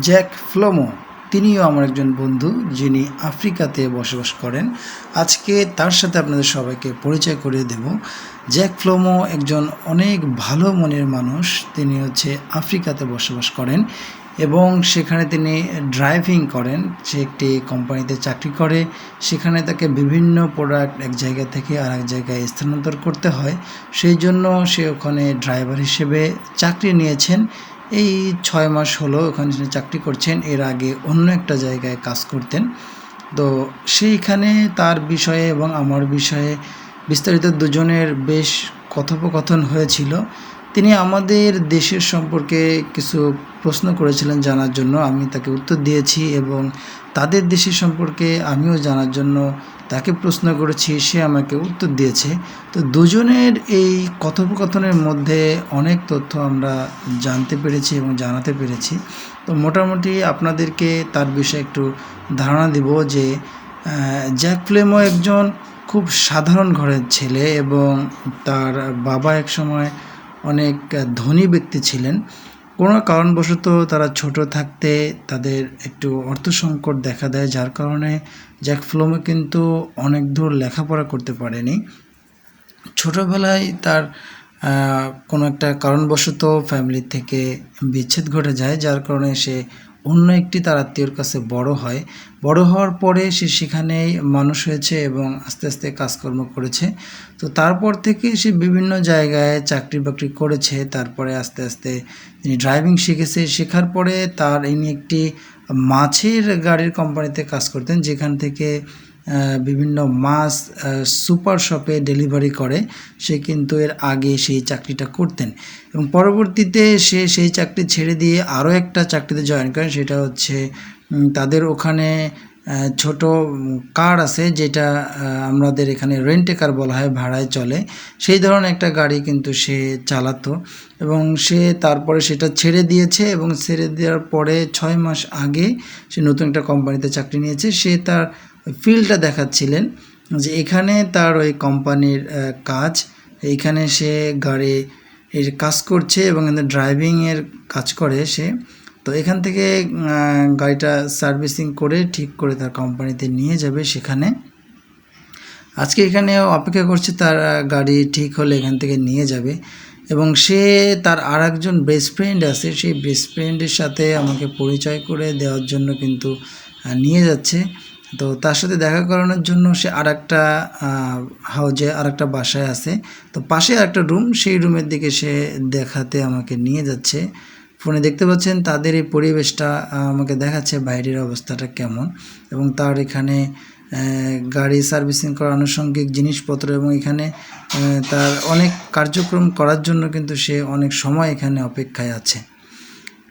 Jack ফ্লোমো, তিনিও আমার একজন বন্ধু যিনি আফ্রিকাতে বসবাস করেন। আজকে তার সাথে আপনাদের সবাইকে পরিচয় করিয়ে দেব। জ্যাক ফ্লোমো একজন অনেক ভালো মনের মানুষ। তিনি হচ্ছে আফ্রিকাতে বসবাস করেন এবং সেখানে তিনি ড্রাইভিং করেন। সে একটি কোম্পানিতে চাকরি করে। সেখানে তাকে বিভিন্ন প্রোডাক্ট এক জায়গা থেকে আর এক জায়গায় স্থানান্তর করতে হয়। সেই জন্য সে ওখানে ড্রাইভার হিসেবে চাকরি নিয়েছেন। এই ছয় মাস হলো ওখানে চাকরি করছেন, এর আগে অন্য একটা জায়গায় কাজ করতেন। তো সেইখানে তার বিষয়ে এবং আমার বিষয়ে বিস্তারিত দুজনের বেশ কথোপকথন হয়েছিল। তিনি আমাদের দেশের সম্পর্কে কিছু প্রশ্ন করেছিলেন জানার জন্য, আমি তাকে উত্তর দিয়েছি এবং তাদের দেশের সম্পর্কে আমিও জানার জন্য তাকে প্রশ্ন করেছি, সে আমাকে উত্তর দিয়েছে। তো দুজনের এই কথোপকথনের মধ্যে অনেক তথ্য আমরা জানতে পেরেছি এবং জানাতে পেরেছি। তো মোটামুটি আপনাদেরকে তার বিষয়ে একটু ধারণা দিব যে জ্যাক ফ্লেমো একজন খুব সাধারণ ঘরের ছেলে এবং তার বাবা এক সময় অনেক ধনী ব্যক্তি ছিলেন। কোনো কারণবশত তারা ছোট থাকতে তাদের একটু অর্থ সংকট দেখা দেয়, যার কারণে জ্যাক ফ্লোমে কিন্তু অনেক দূর লেখাপড়া করতে পারেনি। ছোটোবেলায় তার কোনো একটা কারণবশত ফ্যামিলি থেকে বিচ্ছেদ ঘটে যায়, যার কারণে সে অন্য একটি তার আত্মীয়র কাছে বড় হয়। বড় হওয়ার পরে সে সেখানেই মানুষ হয়েছে এবং আস্তে আস্তে কাজকর্ম করেছে। তো তারপর থেকে সে বিভিন্ন জায়গায় চাকরি বাকরি করেছে। তারপরে আস্তে আস্তে তিনি ড্রাইভিং শিখেছে। শেখার পরে তার ইনি একটি মাছের গাড়ির কোম্পানিতে কাজ করতেন, যেখান থেকে বিভিন্ন মাছ সুপার শপে ডেলিভারি করে। সে কিন্তু এর আগে সেই চাকরিটা করতেন। এবং পরবর্তীতে সে সেই চাকরি ছেড়ে দিয়ে আরও একটা চাকরিতে জয়েন করেন। সেটা হচ্ছে তাদের ওখানে ছোট কার আছে, যেটা আমাদের এখানে রেন্টে কার বলা হয়, ভাড়ায় চলে। সেই ধরনের একটা গাড়ি কিন্তু সে চালাতো। এবং সে তারপরে সেটা ছেড়ে দিয়েছে এবং ছেড়ে দেওয়ার পরে ছয় মাস আগে সে নতুন একটা কোম্পানিতে চাকরি নিয়েছে। সে তার ফিল্ডটা দেখাচ্ছিলেন যে এখানে তার ওই কোম্পানির কাজ। এইখানে সে গাড়ি এর কাজ করছে এবং ড্রাইভিংয়ের কাজ করে সে। তো এখান থেকে গাড়িটা সার্ভিসিং করে ঠিক করে তার কোম্পানিতে নিয়ে যাবে সেখানে। আজকে এখানে অপেক্ষা করছে তার গাড়ি ঠিক হলে এখান থেকে নিয়ে যাবে। এবং সে তার আর একজন বেস্ট ফ্রেন্ড আছে, সেই বেস্ট ফ্রেন্ডের সাথে আমাকে পরিচয় করে দেওয়ার জন্য কিন্তু নিয়ে যাচ্ছে। তো তার সাথে দেখা করানোর জন্য সে আর একটা হাউজে আর একটা বাসায় আছে। তো পাশে একটা রুম, সেই রুমের দিকে সে দেখাতে আমাকে নিয়ে যাচ্ছে। ফোনে দেখতে পাচ্ছেন তাদের এই পরিবেশটা আমাকে দেখাচ্ছে বাইরের অবস্থাটা কেমন। এবং তার এখানে গাড়ি সার্ভিসিং করার আনুষঙ্গিক জিনিসপত্র এবং এখানে তার অনেক কার্যক্রম করার জন্য কিন্তু সে অনেক সময় এখানে অপেক্ষায় আছে।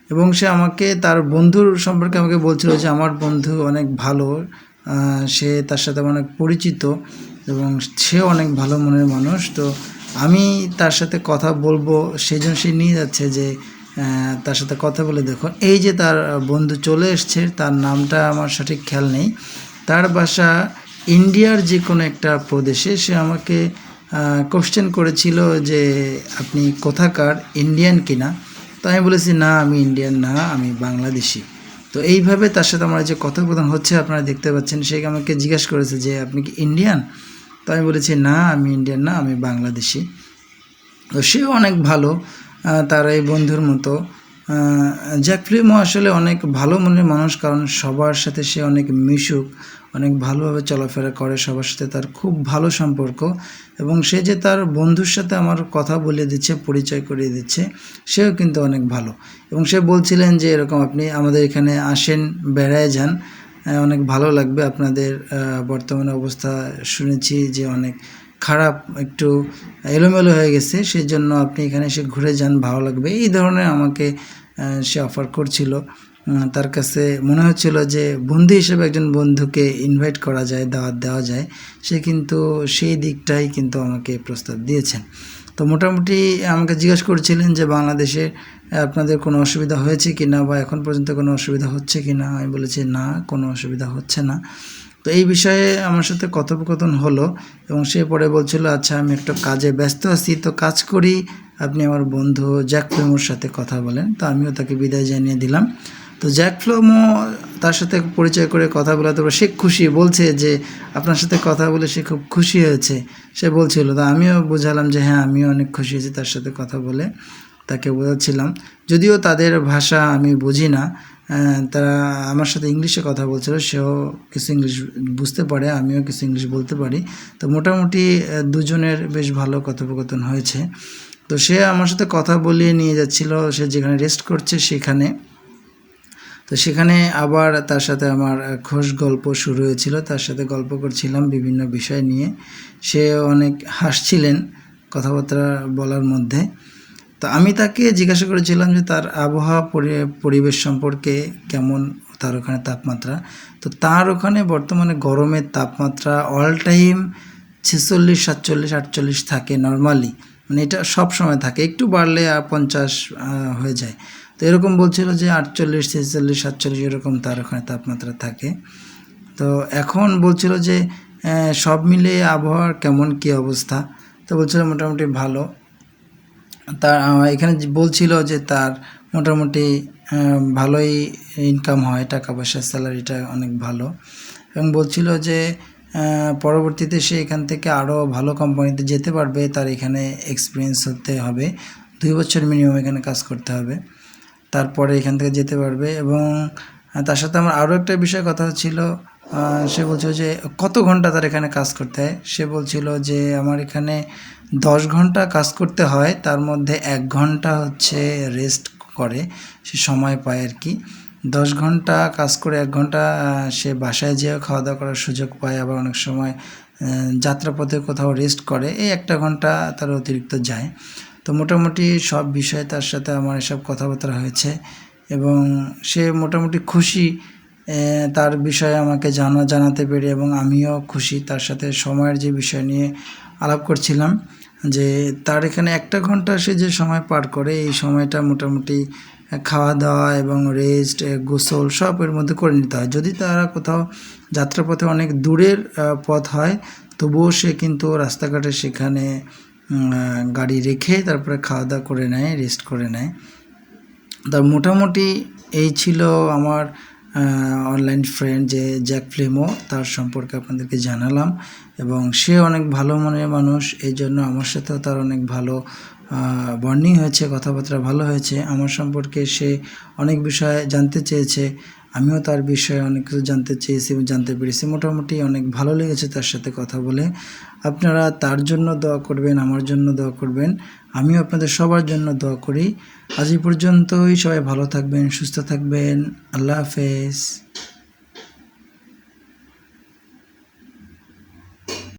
এবং সে আমাকে, তার বন্ধুর সম্পর্কে আমাকে বলছিল যে, আমার বন্ধু অনেক ভালো। সে তার সাথে অনেক পরিচিত এবং সে অনেক ভালো মনের মানুষ। তো আমি তার সাথে কথা বলব, সেই জন্য সে নিয়ে যাচ্ছে যে তার সাথে কথা বলে দেখো। এই যে তার বন্ধু চলে এসছে, তার নামটা আমার সঠিক খেয়াল নেই। তার বাসা ইন্ডিয়ার যে কোনো একটা প্রদেশে। সে আমাকে কোশ্চেন করেছিল যে, আপনি কোথাকার? ইন্ডিয়ান কিনা? তো আমি বলেছি, না, আমি ইন্ডিয়ান না, আমি বাংলাদেশি। তো এইভাবে তার সাথে আমার যে কথোপকথন হচ্ছে, আপনারা দেখতে পাচ্ছেন, সে আমাকে জিজ্ঞাসা করেছে যে, আপনি কি ইন্ডিয়ান তো আমি বলেছি, না, আমি ইন্ডিয়ান না, আমি বাংলাদেশি। তো সেও অনেক ভালো তার এই বন্ধুর মতো। জ্যাক ফ্লিমও আসলে অনেক ভালো মনের মানুষ, কারণ সবার সাথে সে অনেক মিশুক, অনেক ভালোভাবে চলাফেরা করে, সবার সাথে তার খুব ভালো সম্পর্ক এবং সে যে তার বন্ধুর সাথে আমার কথা বলে দিচ্ছে, পরিচয় করিয়ে দিচ্ছে, সেও কিন্তু অনেক ভালো। এবং সে বলছিলেন যে, এরকম আপনি আমাদের এখানে আসেন, বেড়ায় যান অনেক ভালো লাগবে আপনাদের বর্তমানে অবস্থা শুনেছি যে অনেক খারাপ, একটু এলোমেলো হয়ে গেছে সেই জন্য আপনি এখানে এসে ঘুরে যান, ভালো লাগবে। এই ধরনের আমাকে সে অফার করছিল। তার কাছে মনে হচ্ছিল যে বন্ধু হিসেবে একজন বন্ধুকে ইনভাইট করা যায়, দাওয়াত দেওয়া যায়, সে কিন্তু সেই দিকটাই কিন্তু আমাকে প্রস্তাব দিয়েছেন। তো মোটামুটি আমাকে জিজ্ঞাসা করছিলেন যে বাংলাদেশে আপনাদের কোনো অসুবিধা হয়েছে কি না বা এখন পর্যন্ত কোনো অসুবিধা হচ্ছে কি না আমি বলেছি, না, কোনো অসুবিধা হচ্ছে না। তো এই বিষয়ে আমার সাথে কথোপকথন হলো এবং সে পরে বলছিল আচ্ছা আমি একটা কাজে ব্যস্ত আছি, তো কাজ করি। আপনি আমার বন্ধু জ্যাক ফ্লোমোর সাথে কথা বলেন। তো আমিও তাকে বিদায় জানিয়ে দিলাম। তো জ্যাক ফ্লোমো তার সাথে পরিচয় করে কথা বলে তারপর সে খুশি, বলছে যে আপনার সাথে কথা বলে সে খুব খুশি হয়েছে। সে বলছিল, তো আমিও বোঝালাম যে হ্যাঁ আমিও অনেক খুশি হয়েছি তার সাথে কথা বলে। তাকে বোঝাচ্ছিলাম। যদিও তাদের ভাষা আমি বুঝি না তারা আমার সাথে ইংলিশে কথা বলছিল, সেও কিছু ইংলিশ বুঝতে পারে, আমিও কিছু ইংলিশ বলতে পারি। তো মোটামুটি দুজনের বেশ ভালো কথোপকথন হয়েছে। তো সে আমার সাথে কথা বলিয়ে নিয়ে যাচ্ছিল, সে যেখানে রেস্ট করছে সেখানে। তো সেখানে আবার তার সাথে আমার খোশ গল্প শুরু হয়েছিল, তার সাথে গল্প করছিলাম বিভিন্ন বিষয় নিয়ে। সে অনেক হাসছিলেন কথাবার্তা বলার মধ্যে। তো আমি তাকে জিজ্ঞাসা করেছিলাম যে তার আবহাওয়া পরি- পরিবেশ সম্পর্কে কেমন, তার ওখানে তাপমাত্রা। তো তার ওখানে বর্তমানে গরমের তাপমাত্রা অল টাইম ছেচল্লিশ, সাতচল্লিশ, আটচল্লিশ থাকে নর্মালি মানে এটা সব সময় থাকে। একটু বাড়লে পঞ্চাশ হয়ে যায়। তো এরকম বলছিল যে আটচল্লিশ, ছেচল্লিশ, সাতচল্লিশ এরকম তার ওখানে তাপমাত্রা থাকে। তো এখন বলছিল যে সব মিলিয়ে আবহাওয়ার কেমন কী অবস্থা? তো বলছিল মোটামুটি ভালো। তার এখানে বলছিল যে তার মোটামুটি ভালোই ইনকাম হয় টাকা পয়সার স্যালারিটা অনেক ভালো। এবং বলছিল যে পরবর্তীতে সে এখান থেকে আরও ভালো কোম্পানিতে যেতে পারবে, তার এখানে এক্সপিরিয়েন্স হতে হবে। দুই বছর মিনিমাম এখানে কাজ করতে হবে। তারপরে এখান থেকে যেতে পারবে এবং তার সাথে আমার আরও একটা বিষয় কথা হচ্ছিল সে বলছিল যে, কত ঘণ্টা তার এখানে কাজ করতে হয়? সে বলছিল যে, আমার এখানে দশ ঘণ্টা কাজ করতে হয়, তার মধ্যে এক ঘণ্টা হচ্ছে রেস্ট করে, সে সময় পায় আর কি। দশ ঘণ্টা কাজ করে এক ঘণ্টা সে বাসায় যেয়ে খাওয়া দাওয়া করার সুযোগ পায়, আবার অনেক সময় যাত্রাপথে কোথাও রেস্ট করে, এই একটা ঘণ্টা তার অতিরিক্ত যায়। তো মোটামুটি সব বিষয়ে তার সাথে আমার এসব কথাবার্তা হয়েছে এবং সে মোটামুটি খুশি তার বিষয়ে আমাকে জানা জানাতে পেরে এবং আমিও খুশি। তার সাথে সময়ের যে বিষয় নিয়ে আলাপ করছিলাম যে তার এখানে একটা ঘণ্টা সে যে সময় পার করে, এই সময়টা মোটামুটি খাওয়া দাওয়া এবং রেস্ট গোসল সব এর মধ্যে করে নিতে হয়। যদি তারা কোথাও যাত্রাপথে অনেক দূরের পথ হয়, তবুও সে কিন্তু রাস্তাঘাটে সেখানে গাড়ি রেখে তারপরে খাওয়া দাওয়া করে নেয় রেস্ট করে নেয়। তার মোটামুটি এই ছিল আমার অনলাইন ফ্রেন্ড যে জ্যাক ফ্লেমো তার সম্পর্কে আপনাদেরকে জানালাম। এবং সে অনেক ভালো মনের মানুষ, এই জন্য আমার সাথেও তার অনেক ভালো বর্নিং হয়েছে, কথাবার্তা ভালো হয়েছে। আমার সম্পর্কে সে অনেক বিষয়ে জানতে চেয়েছে। আমিও তার বিষয়ে অনেক কিছু জানতে চেয়েছি এবং জানতে পেরেছি। মোটামুটি অনেক ভালো লেগেছে তার সাথে কথা বলে। আপনারা তার জন্য দোয়া করবেন, আমার জন্য দোয়া করবেন। আমিও আপনাদের সবার জন্য দোয়া করি। আজ পর্যন্তই। সবাই ভালো থাকবেন, সুস্থ থাকবেন। আল্লাহ হাফেজ।